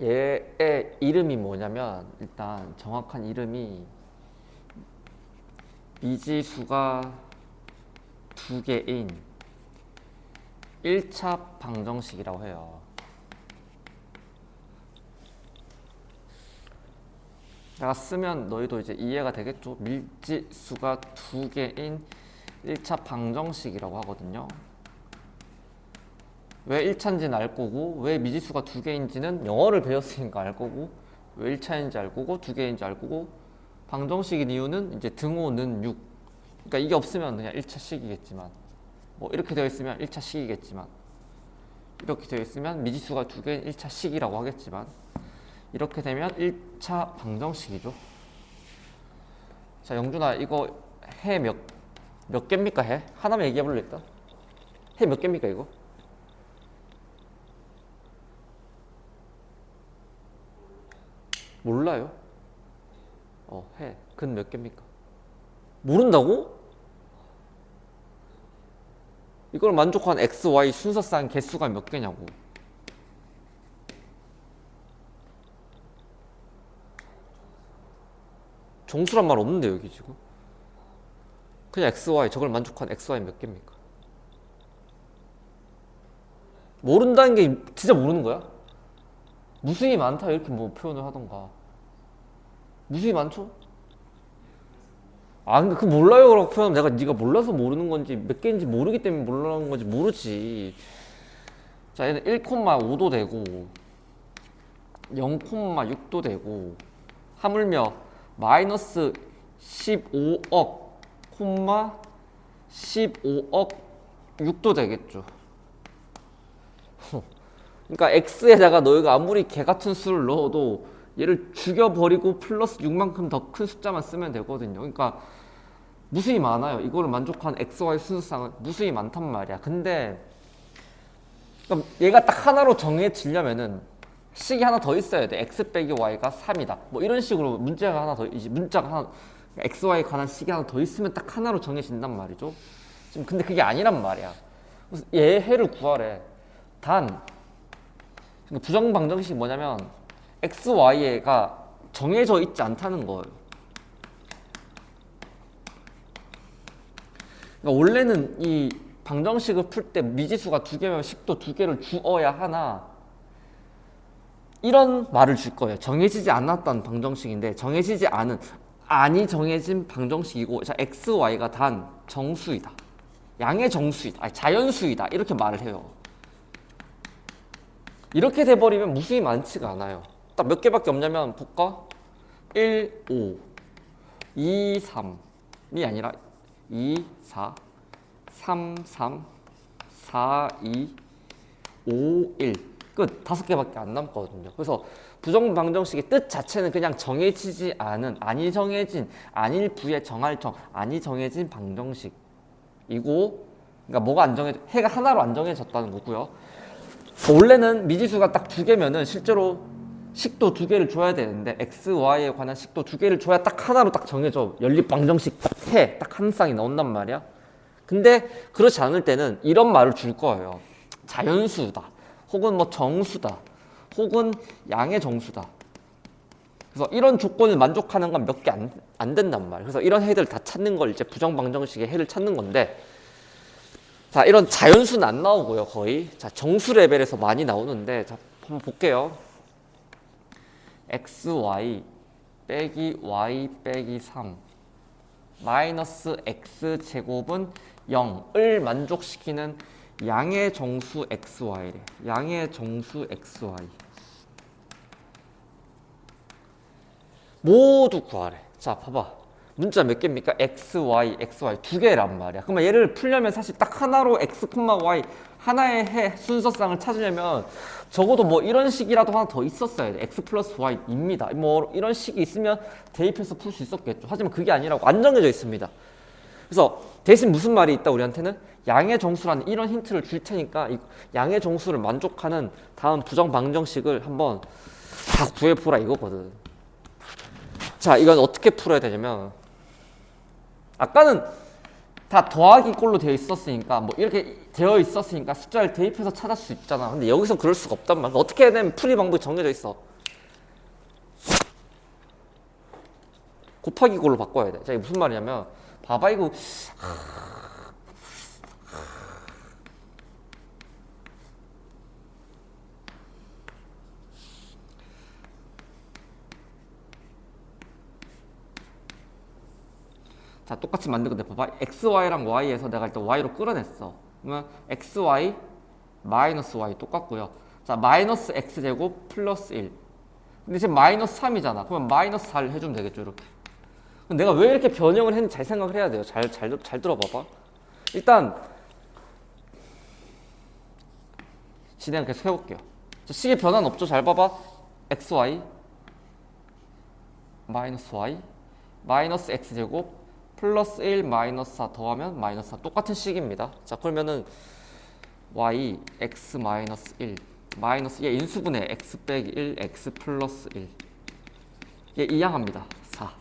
얘의 이름이 뭐냐면 일단 정확한 이름이 미지수가 두 개인 1차 방정식이라고 해요. 내가 쓰면 너희도 이제 이해가 되겠죠? 밀지수가 두 개인 1차 방정식이라고 하거든요. 왜 1차인지는 알 거고 왜 미지수가 두 개인지는 영어를 배웠으니까 알 거고 왜 1차인지 알 거고 두 개인지 알 거고 방정식인 이유는 이제 등호는 6 그러니까 이게 없으면 그냥 1차식이겠지만 뭐 이렇게 되어 있으면 1차식이겠지만 이렇게 되어 있으면 미지수가 두 개인 1차식이라고 하겠지만 이렇게 되면 1차 방정식이죠 자 영준아 이거 해 몇 몇 개입니까 해? 하나만 얘기해 볼래 일단 해 몇 개입니까 이거? 몰라요. 어, 해. 근 몇 개입니까? 모른다고? 이걸 만족한 x, y 순서상 개수가 몇 개냐고. 정수란 말 없는데 여기 지금. 그냥 x, y 저걸 만족한 x, y 몇 개입니까? 모른다는 게 진짜 모르는 거야? 무수히 많다 이렇게 뭐 표현을 하던가 무수히 많죠? 아 근데 그 몰라요 라고 표현하면 내가 네가 몰라서 모르는 건지 몇 개인지 모르기 때문에 모르는 건지 모르지. 자 얘는 1,5도 되고 0,6도 되고 하물며 마이너스 15억 콤마 15억 6도 되겠죠. 그러니까 x에다가 너희가 아무리 개 같은 수를 넣어도 얘를 죽여버리고 플러스 6만큼 더 큰 숫자만 쓰면 되거든요. 그러니까 무수히 많아요. 이거를 만족한 x, y 순수상은 무수히 많단 말이야. 근데 얘가 딱 하나로 정해지려면은 식이 하나 더 있어야 돼. x 빼기 y가 3이다. 뭐 이런 식으로 문제가 하나 더 이제 문자가 하나 x, y에 관한 식이 하나 더 있으면 딱 하나로 정해진단 말이죠. 지금 근데 그게 아니란 말이야. 그래서 얘 해를 구하래. 단 부정 방정식이 뭐냐면 x, y가 정해져 있지 않다는 거예요. 그러니까 원래는 이 방정식을 풀 때 미지수가 두 개면 식도 두 개를 주어야 하나 이런 말을 줄 거예요. 정해지지 않았던 방정식인데 정해지지 않은 아니 정해진 방정식이고 자 x, y가 단 정수이다. 양의 정수이다. 아니, 자연수이다. 이렇게 말을 해요. 이렇게 돼버리면 무수히 많지가 않아요. 딱 몇 개밖에 없냐면 볼까? 1, 5, 2, 3이 아니라 2, 4, 3, 3, 4, 2, 5, 1. 끝. 다섯 개밖에 안 남거든요. 그래서 부정방정식의 뜻 자체는 그냥 정해지지 않은, 아니 정해진, 아닐 부에 정할 정, 아니 정해진 방정식이고, 그러니까 뭐가 안 정해, 해가 하나로 안 정해졌다는 거고요. 원래는 미지수가 딱 두 개면은 실제로 식도 두 개를 줘야 되는데 x, y에 관한 식도 두 개를 줘야 딱 하나로 딱 정해져 연립 방정식 딱 해, 딱 한 쌍이 나온단 말이야. 근데 그렇지 않을 때는 이런 말을 줄 거예요. 자연수다, 혹은 뭐 정수다, 혹은 양의 정수다. 그래서 이런 조건을 만족하는 건 몇 개 안 안 된단 말이야. 그래서 이런 해들 다 찾는 걸 이제 부정 방정식의 해를 찾는 건데. 자, 이런 자연수는 안 나오고요, 거의. 자, 정수 레벨에서 많이 나오는데, 자, 한번 볼게요. X, y 빼기 y 빼기 3 마이너스 x 제곱은 0을 만족시키는 양의 정수 xy래. 양의 정수 xy. 모두 구하래. 자, 봐봐. 문자 몇 개입니까? x, y, x, y 두 개란 말이야. 그러면 얘를 풀려면 사실 딱 하나로 x, y 하나의 해 순서상을 찾으려면 적어도 뭐 이런 식이라도 하나 더 있었어야 돼. x 플러스 y입니다. 뭐 이런 식이 있으면 대입해서 풀 수 있었겠죠. 하지만 그게 아니라고 안 정해져 있습니다. 그래서 대신 무슨 말이 있다 우리한테는 양의 정수라는 이런 힌트를 줄 테니까 이 양의 정수를 만족하는 다음 부정 방정식을 한번 다 구해 보라 이거거든. 자, 이건 어떻게 풀어야 되냐면 아까는 다 더하기 꼴로 되어 있었으니까 뭐 이렇게 되어 있었으니까 숫자를 대입해서 찾을 수 있잖아. 근데 여기서 그럴 수가 없단 말이야. 어떻게 해야 되면 풀이 방법이 정해져 있어? 곱하기 꼴로 바꿔야 돼. 자, 이게 무슨 말이냐면 봐봐 이거. 아, 자 똑같이 만들 건데 봐봐. xy랑 y에서 내가 일단 y로 끌어냈어. 그러면 xy 마이너스 y 똑같고요. 자 마이너스 x제곱 플러스 1 근데 지금 마이너스 3이잖아. 그러면 마이너스 4를 해주면 되겠죠 이렇게. 내가 왜 이렇게 변형을 했는지 잘 생각을 해야 돼요. 잘, 잘, 잘 들어봐봐. 일단 진행 계속 해볼게요. 자, 식의 변화는 없죠. 잘 봐봐. xy 마이너스 y 마이너스 x제곱 플러스 1 마이너스 4 더하면 마이너스 4 똑같은 식입니다. 자 그러면은 y x 마이너스 1 마이너스 얘 인수분해 x 빼기 1 x 플러스 1 얘 이항합니다. 4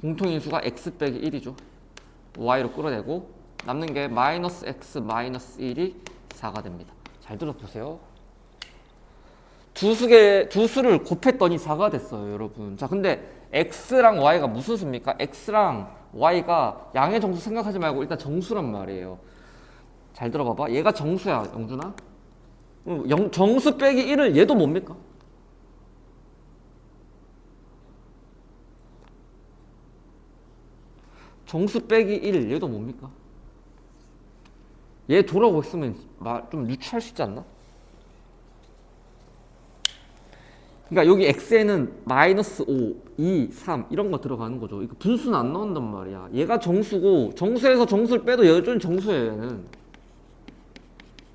공통인수가 x 빼기 1이죠. y로 끌어내고 남는 게 마이너스 x 마이너스 1이 4가 됩니다. 잘 들어보세요. 두 수개 두 수를 곱했더니 4가 됐어요, 여러분. 자, 근데 x랑 y가 무슨 수입니까? x랑 y가 양의 정수 생각하지 말고 일단 정수란 말이에요. 잘 들어봐봐. 얘가 정수야, 영준아. 그럼 영, 정수 빼기 1을 얘도 뭡니까? 정수 빼기 1 얘도 뭡니까? 얘 돌아오고 있으면 말좀 유추할 수 있지 않나? 그러니까 여기 x에는 마이너스 5, 2, 3 이런 거 들어가는 거죠. 이거 분수는 안 나온단 말이야. 얘가 정수고 정수에서 정수를 빼도 여전히 정수예요. 얘는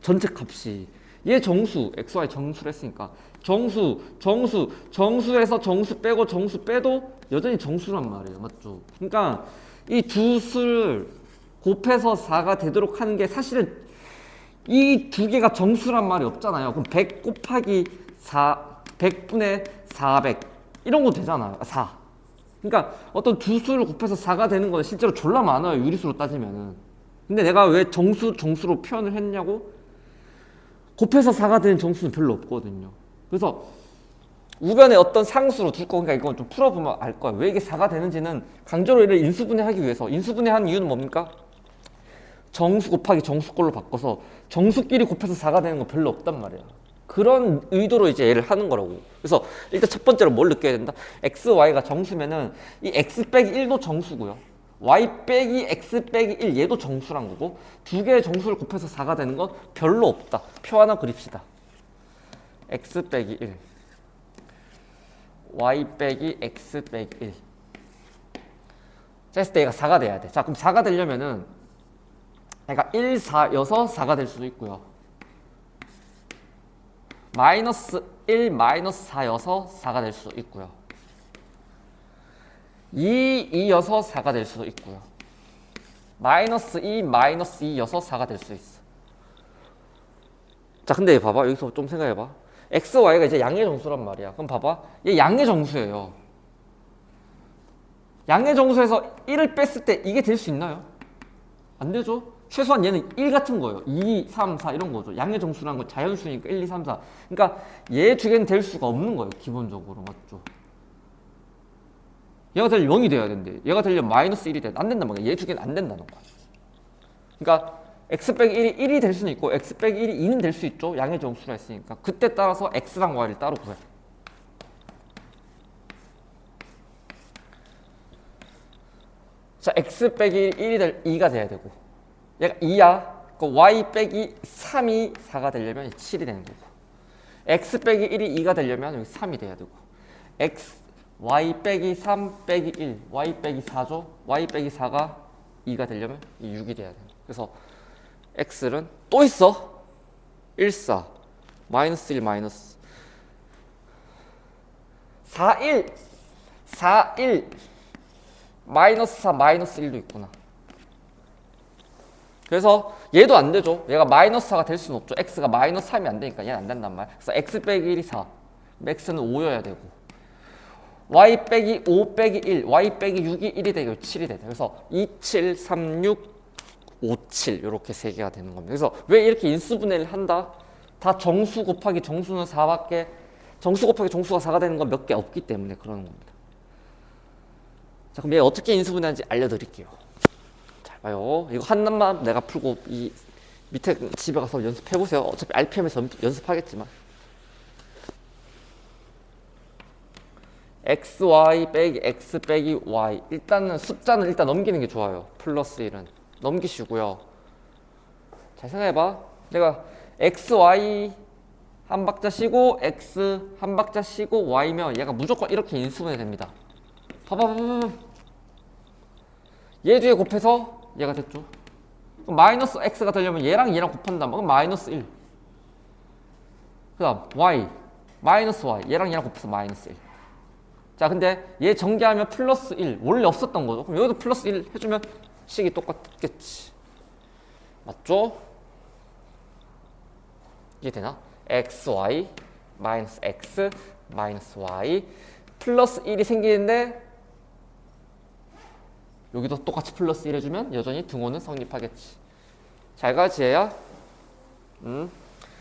전체 값이 얘 정수, xy 정수를 했으니까 정수, 정수, 정수에서 정수 빼고 정수 빼도 여전히 정수란 말이에요. 맞죠? 그러니까 이 두 수를 곱해서 4가 되도록 하는 게 사실은 이 두 개가 정수란 말이 없잖아요. 그럼 100 곱하기 4 100분의 400 이런 거 되잖아요. 4. 그러니까 어떤 두 수를 곱해서 4가 되는 건 실제로 졸라 많아요. 유리수로 따지면은. 근데 내가 왜 정수 정수로 표현을 했냐고? 곱해서 4가 되는 정수는 별로 없거든요. 그래서 우변에 어떤 상수로 둘 거니까 이건 좀 풀어보면 알 거야. 왜 이게 4가 되는지는 강제로 얘를 인수분해하기 위해서 인수분해하는 이유는 뭡니까? 정수 곱하기 정수꼴로 바꿔서 정수끼리 곱해서 4가 되는 건 별로 없단 말이야. 그런 의도로 이제 얘를 하는 거라고. 그래서 일단 첫 번째로 뭘 느껴야 된다? x, y가 정수면은 이 x 빼기 1도 정수고요. y 빼기 x 빼기 1 얘도 정수란 거고 두 개의 정수를 곱해서 4가 되는 건 별로 없다. 표 하나 그립시다. x 빼기 1 y 빼기 x 빼기 1 자, 했을 때 얘가 4가 돼야 돼. 자, 그럼 4가 되려면은 그러니까 1, 4, 여서 4가 될 수도 있고요. 마이너스 1, 마이너스 4여서 4가 될 수도 있고요. 2, 2여서 4가 될 수도 있고요. 마이너스 2, 마이너스 2여서 4가 될 수 있어. 자, 근데 봐봐. 여기서 좀 생각해봐. x, y가 이제 양의 정수란 말이야. 그럼 봐봐. 얘 양의 정수예요. 양의 정수에서 1을 뺐을 때 이게 될 수 있나요? 안 되죠? 최소한 얘는 1 같은 거예요. 2, 3, 4 이런 거죠. 양의 정수라는 건 자연수니까 1, 2, 3, 4. 그러니까 얘 두 개는 될 수가 없는 거예요. 기본적으로. 맞죠? 얘가 되려 0이 돼야 된대. 얘가 되려 마이너스 1이 돼. 안 된단 말이야. 얘 두 개는 안 된다는 거야. 그러니까 x 빼기 1이 1이 될 수는 있고 x 빼기 1이 2는 될 수 있죠. 양의 정수라 했으니까. 그때 따라서 x랑 y를 따로 구해. 자, x 빼기 1이 될 2가 돼야 되고 얘가 2야. 그 y 빼기 3이 4가 되려면 7이 되는 거고 x 빼기 1이 2가 되려면 여기 3이 돼야 되고 x y 빼기 3 빼기 1 y 빼기 4죠. y 빼기 4가 2가 되려면 이 6이 돼야 돼. 그래서 x는 또 있어. 1, 4 마이너스 1 마이너스 4, 1 4, 1 마이너스 4 마이너스 1도 있구나. 그래서 얘도 안 되죠. 얘가 마이너스 4가 될 수는 없죠. x가 마이너스 3이 안 되니까 얘는 안 된단 말. 그래서 x 빼기 1이 4. x는 5여야 되고. y 빼기 5 빼기 1, y 빼기 6이 1이 되고 7이 돼. 그래서 2, 7, 3, 6, 5, 7 이렇게 세 개가 되는 겁니다. 그래서 왜 이렇게 인수분해를 한다? 다 정수 곱하기 정수는 4밖에 정수 곱하기 정수가 4가 되는 건 몇 개 없기 때문에 그러는 겁니다. 자, 그럼 얘 어떻게 인수분해하는지 알려드릴게요. 잘 봐요. 이거 하나만 내가 풀고 이 밑에 집에 가서 연습해 보세요. 어차피 RPM에서 연습하겠지만. xy 빼기 x 빼기 y 일단은 숫자는 일단 넘기는 게 좋아요 플러스 1은 넘기시고요 잘 생각해봐 내가 xy 한 박자 쉬고 x 한 박자 쉬고 y면 얘가 무조건 이렇게 인수분해 됩니다 봐봐 봐봐 봐봐. 얘 뒤에 곱해서 얘가 됐죠 그럼 마이너스 x가 되려면 얘랑 얘랑 곱한다 그럼 마이너스 1 그 다음 y 마이너스 y 얘랑 얘랑 곱해서 마이너스 1 자, 근데 얘 전개하면 플러스 1. 원래 없었던 거죠. 그럼 여기도 플러스 1 해주면 식이 똑같겠지. 맞죠? 이해되나? xy 마이너스 x 마이너스 y 플러스 1이 생기는데 여기도 똑같이 플러스 1 해주면 여전히 등호는 성립하겠지. 잘 가, 지혜야? 음.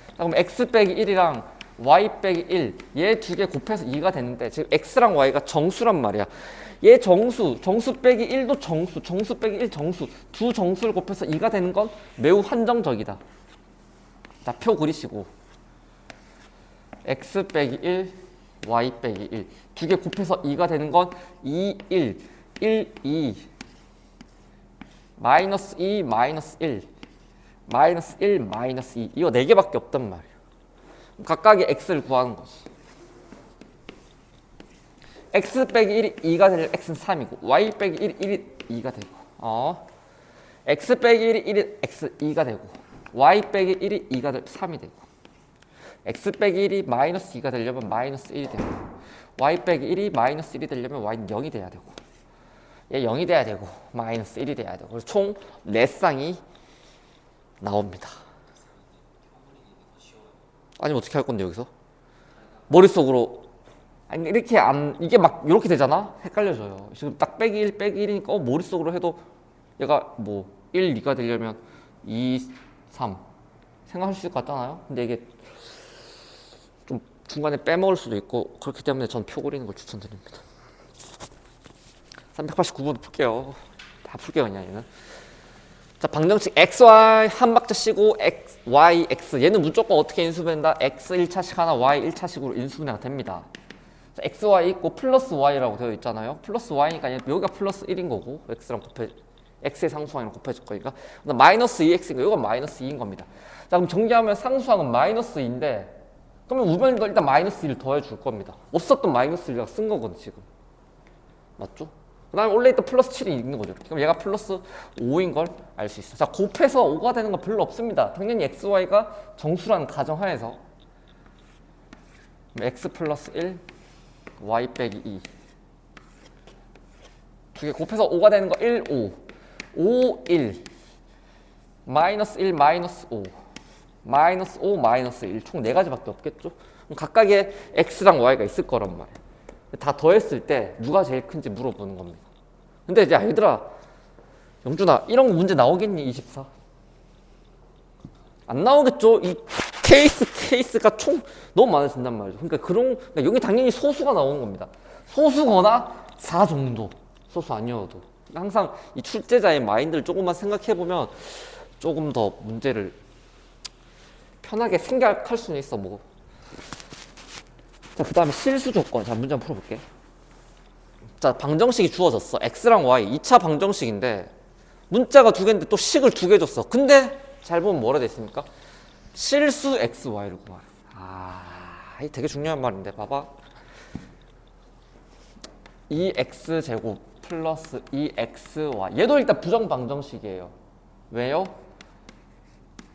자, 그럼 x 빼기 1이랑 y 빼기 1, 얘 두 개 곱해서 2가 되는데 지금 x랑 y가 정수란 말이야. 얘 정수, 정수 빼기 1도 정수, 정수 빼기 1 정수, 두 정수를 곱해서 2가 되는 건 매우 한정적이다. 자, 표 그리시고 x 빼기 1, y 빼기 1, 두 개 곱해서 2가 되는 건 2, 1, 1, 2, 마이너스 2, 마이너스 1, 마이너스 1, 마이너스 2 이거 네 개밖에 없단 말이야. 각각의 x를 구하는 거지. x 빼기 1이 2가 되면 x는 3이고 y 빼기 1이 1이 2가 되고 어 x 빼기 1이 1이 x 2가 되고 y 빼기 1이 2가 되면 3이 되고 x 빼기 1이 마이너스 2가 되려면 마이너스 1이 되고 y 빼기 1이 마이너스 1이 되려면 y는 0이 돼야 되고 얘 0이 돼야 되고 마이너스 1이 돼야 되고 그래서 총 4쌍이 나옵니다. 아니면 어떻게 할 건데 여기서? 머릿속으로 아니 이렇게 안 이게 막 이렇게 되잖아? 헷갈려져요. 지금 딱 빼기 1 빼기 1이니까 어, 머릿속으로 해도 얘가 뭐 1, 2가 되려면 2, 3 생각할 수 있을 것 같잖아요. 근데 이게 좀 중간에 빼먹을 수도 있고 그렇기 때문에 전 표 그리는 걸 추천드립니다. 389번 풀게요. 다 풀게요 그냥 얘는. 자, 방정식 xy 한 박자 쉬고 x, y, x 얘는 무조건 어떻게 인수분해다? x 1차식 하나, y 1차식으로 인수분해가 됩니다. 자, xy 있고 플러스 y라고 되어 있잖아요. 플러스 y니까 얘- 여기가 플러스 1인 거고 x랑 곱해 x의 상수항이랑 곱해줄 거니까 마이너스 2x니까 이건 마이너스 2인 겁니다. 자, 그럼 정리하면 상수항은 마이너스 2인데 그러면 우변도 일단 마이너스 1을 더해 줄 겁니다. 없었던 마이너스 1을 쓴 거거든 지금. 맞죠? 그 다음에 원래 있던 플러스 7이 있는 거죠. 그럼 얘가 플러스 5인 걸 알 수 있어. 자, 곱해서 5가 되는 건 별로 없습니다. 당연히 x, y가 정수라는 가정하에서 x 플러스 1, y 빼기 2. 두 개 곱해서 5가 되는 거 1, 5. 5, 1. 마이너스 1, 마이너스 5. 마이너스 5, 마이너스 1. 총네 가지밖에 없겠죠? 그럼 각각의 x랑 y가 있을 거란 말이에요. 다 더했을 때 누가 제일 큰지 물어보는 겁니다. 근데 이제 얘들아, 영준아, 이런 거 문제 나오겠니? 24. 안 나오겠죠? 이 케이스 케이스가 총 너무 많아진단 말이죠. 그러니까 그런 그러니까 여기 당연히 소수가 나오는 겁니다. 소수거나 4 정도. 소수 아니어도. 항상 이 출제자의 마인드를 조금만 생각해 보면 조금 더 문제를 편하게 생각할 수는 있어 뭐. 자, 그 다음에 실수 조건. 자, 문제 한번 풀어볼게. 자, 방정식이 주어졌어. x랑 y. 2차 방정식인데, 문자가 두 개인데 또 식을 두 개 줬어. 근데, 잘 보면 뭐라 돼 있습니까? 실수 x, y를 구하래. 아, 이 되게 중요한 말인데, 봐봐. 2x 제곱 플러스 2xy. 얘도 일단 부정 방정식이에요. 왜요?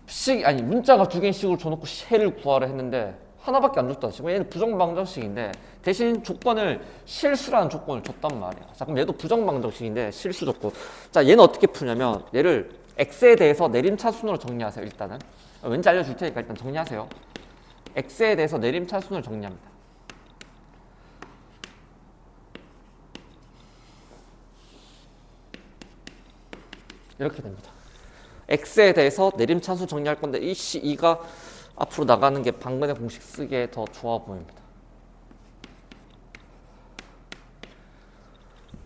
식, 아니, 문자가 두 개인 식으로 줘놓고 쉐를 구하라 했는데, 하나밖에 안 줬다. 지금 얘는 부정방정식인데 대신 조건을 실수라는 조건을 줬단 말이야. 자 그럼 얘도 부정방정식인데 실수 조건. 자 얘는 어떻게 푸냐면 얘를 x에 대해서 내림차순으로 정리하세요. 일단은 왠지 알려줄 테니까 일단 정리하세요. x에 대해서 내림차순으로 정리합니다. 이렇게 됩니다. x에 대해서 내림차순 정리할 건데 이 씨, 이가 앞으로 나가는 게 방근의 공식 쓰기에 더 좋아 보입니다.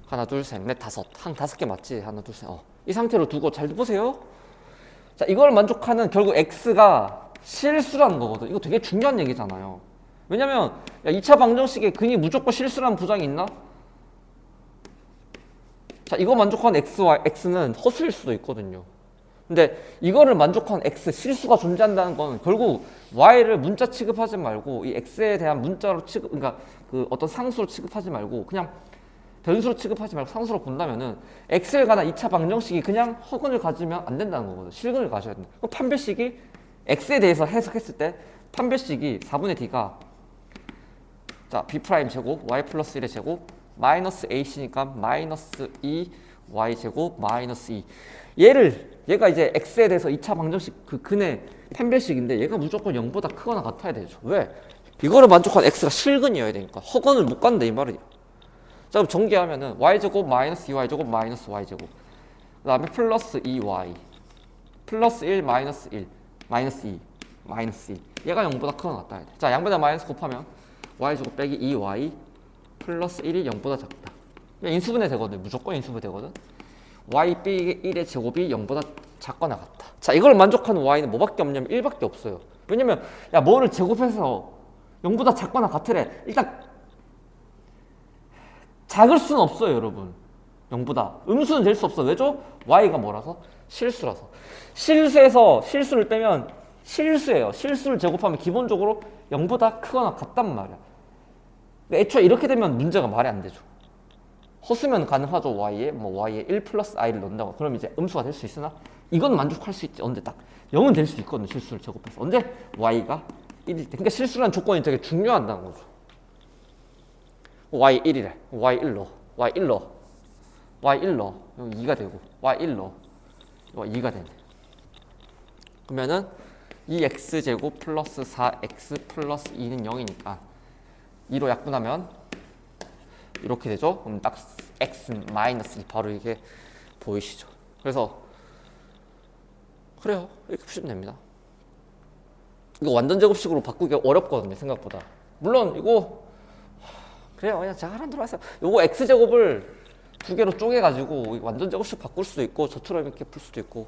하나 둘 셋 넷 다섯 한 다섯 개 맞지? 하나 둘 셋. 어. 이 상태로 두고 잘 보세요. 자 이걸 만족하는 결국 x가 실수라는 거거든. 이거 되게 중요한 얘기잖아요. 왜냐면 야, 2차 방정식에 근이 무조건 실수라는 부장이 있나? 자 이거 만족하는 x와 x는 허수일 수도 있거든요. 근데 이거를 만족한 x 실수가 존재한다는 건 결국 y를 문자 취급하지 말고 이 x에 대한 문자로 취급 그러니까 그 어떤 상수로 취급하지 말고 그냥 변수로 취급하지 말고 상수로 본다면은 x에 관한 2차 방정식이 그냥 허근을 가지면 안 된다는 거거든. 실근을 가져야 된다. 그럼 판별식이 x에 대해서 해석했을 때 판별식이 4분의 d가 자 b 프라임 제곱 y 플러스 1의 제곱 마이너스 ac니까 마이너스 2 y 제곱 마이너스 2 얘를 얘가 이제 x에 대해서 2차 방정식 그 근의 판별식인데 얘가 무조건 0보다 크거나 같아야 되죠. 왜? 이거를 만족한 x가 실근이어야 되니까 허건을 못 간다 이 말이에요. 자 그럼 전개하면은 y제곱 마이너스 2y제곱 마이너스 y제곱 그 다음에 플러스 2y 플러스 1 마이너스 1 마이너스 2 마이너스 2 얘가 0보다 크거나 같다 해야 돼. 자 양보다 마이너스 곱하면 y제곱 빼기 2y 플러스 1이 0보다 작다 인수분해 되거든 무조건 인수분해 되거든 y 빼기 1의 제곱이 0보다 작거나 같다 자 이걸 만족하는 y는 뭐밖에 없냐면 1밖에 없어요 왜냐면 야 뭐를 제곱해서 0보다 작거나 같으래 일단 작을 수는 없어요, 여러분. 0보다. 음수는 될 수 없어. 왜죠? y가 뭐라서? 실수라서. 실수에서 실수를 빼면 실수예요. 실수를 제곱하면 기본적으로 0보다 크거나 같단 말이야. 애초에 이렇게 되면 문제가 말이 안 되죠. 허수면 가능하죠, y에. 뭐 y에 1 플러스 i를 넣는다고. 그럼 이제 음수가 될 수 있으나 이건 만족할 수 있지. 언제 딱 0은 될 수 있거든, 실수를 제곱해서. 언제? y가 1일 때. 그러니까 실수라는 조건이 되게 중요하다는 거죠. y 1이래. y 1로. y 1로. y 1로. 여기 2가 되고 y 1로. 이거 2가 되네. 그러면은 2x 제곱 플러스 4x 플러스 2는 0이니까 2로 약분하면 이렇게 되죠. 그럼 딱 x 마이너스 2 바로 이게 보이시죠. 그래서 그래요. 이렇게 푸시면 됩니다. 이거 완전 제곱식으로 바꾸기 어렵거든요. 생각보다. 물론 이거 그래요. 그냥 제가 하라는 대로 하세요. 요거 x 제곱을 두 개로 쪼개 가지고 완전 제곱식 바꿀 수도 있고 저처럼 이렇게 풀 수도 있고